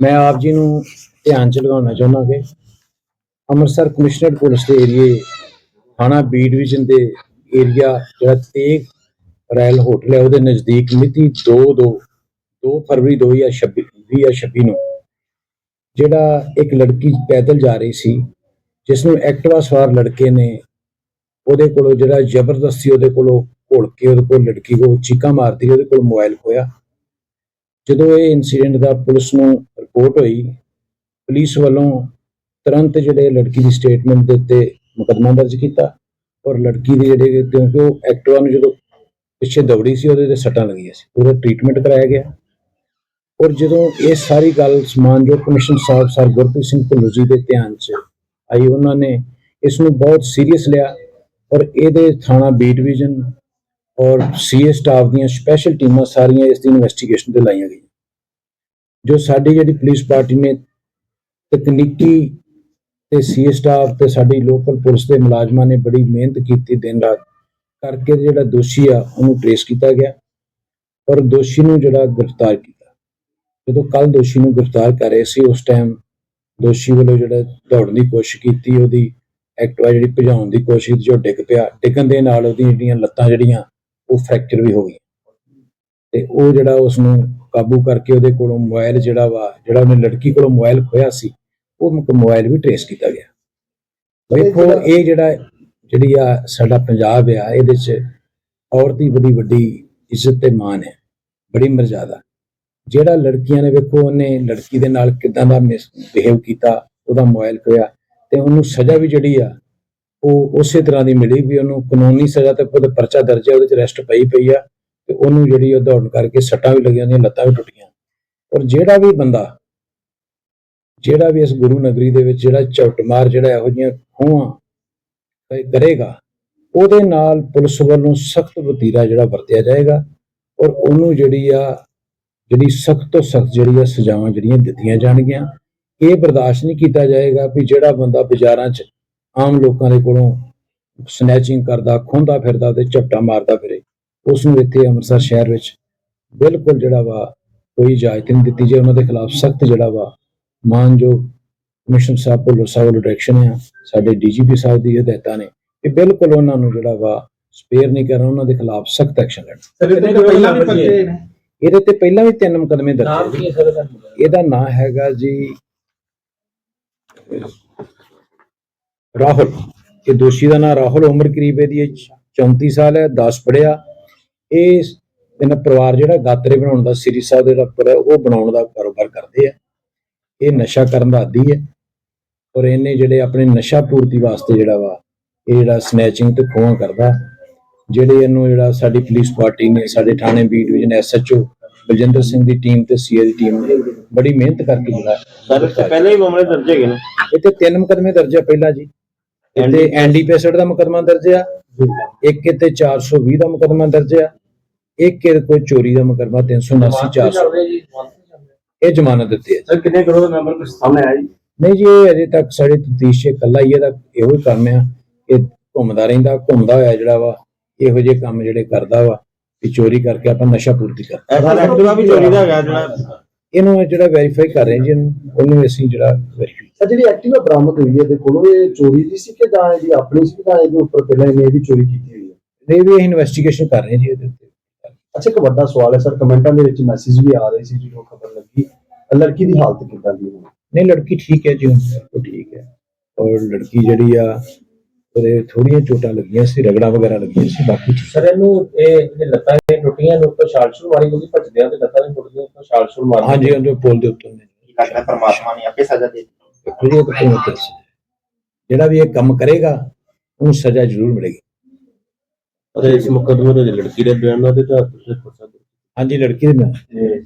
ਮੈਂ ਆਪ ਜੀ ਨੂੰ ਧਿਆਨ ਚ ਲਗਾਉਣਾ ਚਾਹੁੰਦਾ ਕਿ ਅੰਮ੍ਰਿਤਸਰ ਕਮਿਸ਼ਨਰ ਪੁਲਿਸ ਦੇ ਏਰੀਏ, ਥਾਣਾ ਬੀ ਡਿਵੀਜ਼ਨ ਦੇ ਏਰੀਆ, ਜਿਹੜਾ ਤੇਗ ਰੈਲ ਹੋਟਲ ਹੈ, ਉਹਦੇ ਨਜ਼ਦੀਕ ਮਿਤੀ 2 2 2 ਫਰਵਰੀ 2026 2026 ਨੂੰ ਜਿਹੜਾ ਇੱਕ ਲੜਕੀ ਪੈਦਲ ਜਾ ਰਹੀ ਸੀ, ਜਿਸ ਨੂੰ ਐਕਟਿਵਾ ਸਵਾਰ ਲੜਕੇ ਨੇ ਉਹਦੇ ਕੋਲੋਂ ਜਿਹੜਾ ਜ਼ਬਰਦਸਤੀ ਉਹਦੇ ਕੋਲੋਂ ਘੋਲ ਕੇ ਉਹਦੇ ਕੋਲ ਲੜਕੀ ਕੋ ਚੀਕਾਂ ਮਾਰਦੀ, ਉਹਦੇ ਕੋਲ ਮੋਬਾਈਲ ਖੋਇਆ ਜਦੋਂ ਇਹ ਇਨਸੀਡੈਂਟ ਦਾ ਪੁਲਿਸ ਨੂੰ ਰਿਪੋਰਟ ਹੋਈ, ਪੁਲਿਸ ਵੱਲੋਂ ਤੁਰੰਤ ਜਿਹੜੇ ਲੜਕੀ ਦੀ ਸਟੇਟਮੈਂਟ ਦੇ ਉੱਤੇ ਮੁਕੱਦਮਾ ਦਰਜ ਕੀਤਾ ਔਰ ਲੜਕੀ ਦੇ ਜਿਹੜੇ ਕਿਉਂਕਿ ਉਹ ਐਕਟਵਾ ਨੂੰ ਜਦੋਂ ਪਿੱਛੇ ਦੌੜੀ ਸੀ, ਉਹਦੇ ਤੇ ਸੱਟਾਂ ਲੱਗੀਆਂ ਸੀ, ਉਹਦਾ ਟ੍ਰੀਟਮੈਂਟ ਕਰਾਇਆ ਗਿਆ। ਔਰ ਜਦੋਂ ਇਹ ਸਾਰੀ ਗੱਲ ਸਮਾਨਯੋਗ ਕਮਿਸ਼ਨ ਸਾਹਿਬ ਸਰ ਗੁਰਪ੍ਰੀਤ ਸਿੰਘ ਢਿੱਲੋਂ ਜੀ ਦੇ ਧਿਆਨ 'ਚ ਆਈ, ਉਹਨਾਂ ਨੇ ਇਸ ਨੂੰ ਬਹੁਤ ਸੀਰੀਅਸ ਲਿਆ ਔਰ ਇਹਦੇ ਥਾਣਾ ਬੀ ਡਿਵੀਜ਼ਨ ਔਰ ਸੀਏ ਸਟਾਫ ਦੀਆਂ ਸਪੈਸ਼ਲ ਟੀਮਾਂ ਸਾਰੀਆਂ ਇਸ ਦੀ ਇਨਵੈਸਟੀਗੇਸ਼ਨ ਤੇ ਲਾਈਆਂ ਗਈਆਂ। ਜੋ ਸਾਡੀ ਜਿਹੜੀ ਪੁਲਿਸ ਪਾਰਟੀ ਨੇ ਤਕਨੀਕੀ ਤੇ ਸੀਏ ਸਟਾਫ ਤੇ ਸਾਡੀ ਲੋਕਲ ਪੁਲਿਸ ਦੇ ਮੁਲਾਜ਼ਮਾਂ ਨੇ ਬੜੀ ਮਿਹਨਤ ਕੀਤੀ ਦਿਨ ਰਾਤ ਕਰਕੇ ਜਿਹੜਾ ਦੋਸ਼ੀ ਆ, ਉਹਨੂੰ ਟ੍ਰੇਸ ਕੀਤਾ ਗਿਆ ਔਰ ਦੋਸ਼ੀ ਨੂੰ ਜਿਹੜਾ ਗ੍ਰਿਫਤਾਰ ਕੀਤਾ। ਜਦੋਂ ਕੱਲ ਦੋਸ਼ੀ ਨੂੰ ਗ੍ਰਿਫਤਾਰ ਕਰ ਰਹੇ ਸੀ, ਉਸ ਟਾਈਮ ਦੋਸ਼ੀ ਵੱਲੋਂ ਜਿਹੜਾ ਦੌੜਨ ਦੀ ਕੋਸ਼ਿਸ਼ ਕੀਤੀ, ਉਹਦੀ ਐਕਟਿਵਾ ਜਿਹੜੀ ਭਜਾਉਣ ਦੀ ਕੋਸ਼ਿਸ਼ ਜੋ ਡਿੱਗ ਪਿਆ। ਡਿੱਗਣ ਦੇ ਨਾਲ ਉਹਦੀਆਂ ਜਿਹੜੀਆਂ ਲੱਤਾਂ ਜਿਹੜੀਆਂ ਉਹ ਫ੍ਰੈਕਚਰ ਵੀ ਹੋ ਗਈ। ਤੇ ਉਹ ਜਿਹੜਾ ਉਸ ਨੂੰ ਕਾਬੂ ਕਰਕੇ ਉਹਦੇ ਕੋਲੋਂ ਮੋਬਾਈਲ ਜਿਹੜਾ ਵਾ ਜਿਹੜਾ ਉਹਨੇ ਲੜਕੀ ਕੋਲੋਂ ਮੋਬਾਈਲ ਖੋਇਆ ਸੀ ਉਹ ਮੋਬਾਈਲ ਵੀ ਟ੍ਰੇਸ ਕੀਤਾ ਗਿਆ। ਵੇਖੋ ਇਹ ਜਿਹੜਾ ਜਿਹੜੀ ਆ ਸਾਡਾ ਪੰਜਾਬ ਆ ਇਹਦੇ ਚ ਔਰਤ ਦੀ ਬੜੀ ਵੱਡੀ ਇੱਜ਼ਤ ਤੇ ਮਾਣ ਹੈ ਬੜੀ ਮਰਜ਼ਾਦਾ ਜਿਹੜਾ ਲੜਕੀਆਂ ਨੇ ਵੇਖੋ ਉਹਨੇ ਲੜਕੀ ਦੇ ਨਾਲ ਕਿਦਾਂ ਦਾ ਬਿਹੇਵ ਕੀਤਾ ਉਹਦਾ ਮੋਬਾਈਲ ਖੋਇਆ ਤੇ ਉਹਨੂੰ ਸਜ਼ਾ ਵੀ ਜਿਹੜੀ ਆ ਉਹ ਉਸੇ ਤਰ੍ਹਾਂ ਦੀ ਮਿਲੀ ਵੀ ਉਹਨੂੰ ਕਾਨੂੰਨੀ ਸਜ਼ਾ ਤੇ ਉਹਦਾ ਪਰਚਾ ਦਰਜ ਹੈ, ਉਹਦੇ ਚ ਰੈਸਟ ਪਈ ਪਈ ਆ ਤੇ ਉਹਨੂੰ ਜਿਹੜੀ ਉਹ ਦੌੜਨ ਕਰਕੇ ਸੱਟਾਂ ਵੀ ਲੱਗੀਆਂ ਉਹਦੀਆਂ, ਲੱਤਾਂ ਵੀ ਟੁੱਟੀਆਂ। ਔਰ ਜਿਹੜਾ ਵੀ ਬੰਦਾ, ਜਿਹੜਾ ਵੀ ਇਸ ਗੁਰੂ ਨਗਰੀ ਦੇ ਵਿੱਚ ਜਿਹੜਾ ਝੁੱਟਮਾਰ ਜਿਹੜਾ ਇਹੋ ਜਿਹੀਆਂ ਖੋਹਾਂ ਕਰੇਗਾ, ਉਹਦੇ ਨਾਲ ਪੁਲਿਸ ਵੱਲੋਂ ਸਖਤ ਵਤੀਰਾ ਜਿਹੜਾ ਵਰਤਿਆ ਜਾਏਗਾ ਔਰ ਉਹਨੂੰ ਜਿਹੜੀ ਆ, ਜਿਹੜੀ ਸਖਤ ਤੋਂ ਸਖਤ ਜਿਹੜੀ ਆ ਸਜ਼ਾਵਾਂ ਜਿਹੜੀਆਂ ਦਿੱਤੀਆਂ ਜਾਣਗੀਆਂ। ਇਹ ਬਰਦਾਸ਼ਤ ਨਹੀਂ ਕੀਤਾ ਜਾਏਗਾ ਵੀ ਜਿਹੜਾ ਬੰਦਾ ਬਾਜ਼ਾਰਾਂ 'ਚ ਆਮ ਲੋਕਾਂ ਦੇ ਕੋਲੋਂ ਸਨੈਚਿੰਗ ਕਰਦਾ ਖੋਂਦਾ ਫਿਰਦਾ ਤੇ ਝਪਟਾ ਮਾਰਦਾ ਫਿਰੇ। ਉਸ ਨੂੰ ਇੱਥੇ ਅੰਮ੍ਰਿਤਸਰ ਸ਼ਹਿਰ ਵਿੱਚ ਬਿਲਕੁਲ ਜਿਹੜਾ ਵਾ ਕੋਈ ਇਜਾਜ਼ਤ ਨਹੀਂ ਦਿੱਤੀ ਜੇ ਉਹਨਾਂ ਦੇ ਖਿਲਾਫ ਸਖਤ ਜਿਹੜਾ ਵਾ ਮਾਨਯੋਗ ਕਮਿਸ਼ਨਰ ਸਾਹਿਬ ਕੋਲੋਂ ਸਾਹਿਬ ਵੱਲੋਂ ਡਾਇਰੈਕਸ਼ਨ ਆ ਸਾਡੇ ਡੀਜੀਪੀ ਸਾਹਿਬ ਦੀ ਹਦਾਇਤਾਂ ਨੇ ਕਿ ਬਿਲਕੁਲ ਉਹਨਾਂ ਨੂੰ ਜਿਹੜਾ ਵਾ ਸਪੇਅਰ ਨਹੀਂ ਕਰਨਾ ਉਹਨਾਂ ਦੇ ਖਿਲਾਫ ਸਖਤ ਐਕਸ਼ਨ ਲੈਣਾ। ਇਹਦੇ ਤੋਂ ਪਹਿਲਾਂ ਵੀ ਪਰਚੇ ਨੇ। ਇਹਦੇ ਤੇ ਪਹਿਲਾਂ ਵੀ ਤਿੰਨ ਮੁਕਦਮੇ ਦਰਜ ਨਾਮ ਹੈ ਕੀ ਹੈ ਸਰ ਇਹਦਾ? ਇਹਦਾ ਨਾਂ ਹੈਗਾ ਜੀ ਰਾਹੁਲ ਇਹ ਦੋਸ਼ੀ ਦਾ ਨਾਂ ਰਾਹੁਲ ਉਮਰ ਕਰੀਬ ਇਹਦੀ 34 ਸਾਲ ਹੈ 10 ਪੜਿਆ ਇਹ ਇਹਨਾਂ ਪਰਿਵਾਰ ਜਿਹੜਾ ਗਾਤਰੇ ਬਣਾਉਣ ਦਾ ਸ੍ਰੀ ਸਾਹਿਬ ਦੇ ਰੱਪਰ ਹੈ ਉਹ ਬਣਾਉਣ ਦਾ ਕਾਰੋਬਾਰ ਕਰਦੇ ਆ। ਇਹ ਨਸ਼ਾ ਕਰਨ ਦਾ ਆਦੀ ਹੈ ਔਰ ਇਹਨੇ ਜਿਹੜੇ ਆਪਣੇ ਨਸ਼ਾ ਪੂਰਤੀ ਵਾਸਤੇ ਜਿਹੜਾ ਵਾ ਇਹ ਜਿਹੜਾ ਸਨੈਚਿੰਗ ਤੇ ਖੋਹਾਂ ਕਰਦਾ ਜਿਹੜੇ ਇਹਨੂੰ ਜਿਹੜਾ ਸਾਡੀ ਪੁਲਿਸ ਪਾਰਟੀ ਨੇ ਸਾਡੇ ਥਾਣੇ B division SHO Baljinder Singh ਦੀ ਟੀਮ ਤੇ ਦੀ ਟੀਮ ਨੇ ਬੜੀ ਮਿਹਨਤ ਕਰਕੇ ਜਿਹੜਾ ਸਰ ਪਹਿਲਾਂ ਹੀ ਮਾਮਲੇ ਦਰਜ ਹੈਗੇ ਨੇ। ਇੱਥੇ ਤਿੰਨ ਮੁਕਦਮੇ ਦਰਜ ਆ ਪਹਿਲਾਂ ਜੀ। ਇੱਥੇ ਐਨਡੀ ਪੈਸਟ ਦਾ ਮੁਕਦਮਾ ਦਰਜ ਆ ਇੱਕ ਇੱਥੇ 420 ਦਾ ਮੁਕਦਮਾ ਦਰਜ ਆ ਇੱਕ ਕੋਈ ਚੋਰੀ ਦਾ ਮੁਕਦਮਾ 379 400 ਚੱਲ ਰਿਹਾ ਜੀ ਜਮਾਨਤ ਤੇ ਚੱਲ ਰਿਹਾ ਇਹ ਜ਼ਮਾਨਤ ਦਿੱਤੀ ਹੈ। ਸਰ ਕਿੰਨੇ ਕਰੋੜ ਦਾ ਮੈਂਬਰ ਕੁਝ ਸਾਹਮਣੇ ਆਇਆ ਜੀ? ਨਹੀਂ ਜੀ ਇਹ ਅਜੇ ਤੱਕ ਸਾਡੇ ਤਫਤੀਸ਼ 'ਚ ਇਕੱਲਾ ਹੀ ਇਹਦਾ ਇਹੋ ਹੀ ਕੰਮ ਆ। ਇਹ ਘੁੰਮਦਾ ਰਹਿੰਦਾ ਘੁੰਮਦਾ ਹੋਇਆ ਜਿਹੜਾ ਵਾ ਇਹੋ ਜਿਹੇ ਕੰਮ ਜਿਹੜੇ ਕਰਦਾ ਵਾ ਕਿ ਚੋਰੀ ਕਰਕੇ ਆਪਾਂ ਨਸ਼ਾ ਪੂਰਤੀ ਕਰ ਐਸਾ ਐਕਟਿਵਾ ਵੀ ਚੋਰੀ ਦਾ ਹੈਗਾ ਜਿਹੜਾ। ਇਹਨੂੰ ਜਿਹੜਾ ਵੈਰੀਫਾਈ ਕਰ ਰਹੇ ਜੀ ਇਹਨੂੰ ਉਹਨੂੰ ਅਸੀਂ ਜਿਹੜਾ ਸਰ ਜਿਹੜੀ ਐਕਟਿਵਾ ਬਰਾਮਦ ਹੋਈ ਹੈ। ਦੇ ਕੋਲੋਂ ਇਹ ਚੋਰੀ ਦੀ ਸੀ ਕਿ ਜਾਂ ਇਹਦੀ ਆਪਣੀ ਸੀ ਜਾਂ ਇਹਦੇ ਉੱਪਰ ਪਹਿਲਾਂ ਇਹਨੇ ਇਹ ਵੀ ਚੋਰੀ ਕੀਤੀ ਹੋਈ ਹੈ? ਇਹ ਵੀ ਇਨਵੈਸਟੀਗੇਸ਼ਨ ਕਰ ਰਹੇ ਜੀ ਇਹਦੇ ਉੱਤੇ। ਅੱਛਾ ਇੱਕ ਵੱਡਾ ਸਵਾਲ ਹੈ ਸਰ। ਕਮੈਂਟਾਂ ਦੇ ਵਿੱਚ ਮੈਸੇਜ ਵੀ ਆ ਰਹੇ ਸੀ ਜਦੋਂ ਖਬਰ ਲੱਗੀ। ਲੜਕੀ ਦੀ ਹਾਲਤ ਕਿੱਦਾਂ ਦੀ ਹੈ ਨਹੀਂ ਲੜਕੀ ਠੀਕ ਹੈ ਜੀ ਹੁਣ। ਉਹ ਠੀਕ ਹੈ। ਔਰ ਲੜਕੀ ਜਿਹੜੀ ਆ ਉਹਦੇ ਥੋੜੀਆਂ ਚੋਟਾਂ ਲੱਗੀਆਂ ਸੀ ਰਗੜਾ ਵਗੈਰਾ ਲੱਗੀਆਂ ਸੀ ਬਾਕੀ ਠੀਕ ਸਰ ਇਹਨੂੰ ਇਹ ਜਿਹੜੇ ਲੱਤਾਂ ਇਹ ਟੁੱਟੀਆਂ ਨੇ ਉੱਤੋਂ ਛਾਲ ਛੁਲ ਮਾਰੀ ਕਿਉਂਕਿ ਭੱਜਦਿਆਂ ਤੇ ਲੱਤਾਂ ਨਹੀਂ ਟੁੱਟਦੀਆਂ ਉੱਤੋਂ ਛਾਲ ਛੁਲ ਮਾਰੀ। ਹਾਂਜੀ ਉਹਦੇ ਪੁੱਲ ਦੇ ਉੱਤੇ। ਨੇ ਕਰਦਾ ਪਰਮਾਤਮਾ ਨੇ ਆਪੇ ਸਜ਼ਾ ਦੇ ਜਿਹੜੀ ਉਹ ਕਿਉਂ ਉੱਤੇ ਸੀ। ਜਿਹੜਾ ਵੀ ਇਹ ਕੰਮ ਕਰੇਗਾ ਉਹਨੂੰ ਸਜ਼ਾ ਜ਼ਰੂਰ ਮਿਲੇਗੀ। ਅਤੇ ਇਸ ਮੁਕਦਮੇ ਦੇ ਲੜਕੀ ਦੇ ਬਿਆਨਾਂ ਦੇ ਤੇ ਹਾਂਜੀ ਲੜਕੀ ਦੇ ਤੇ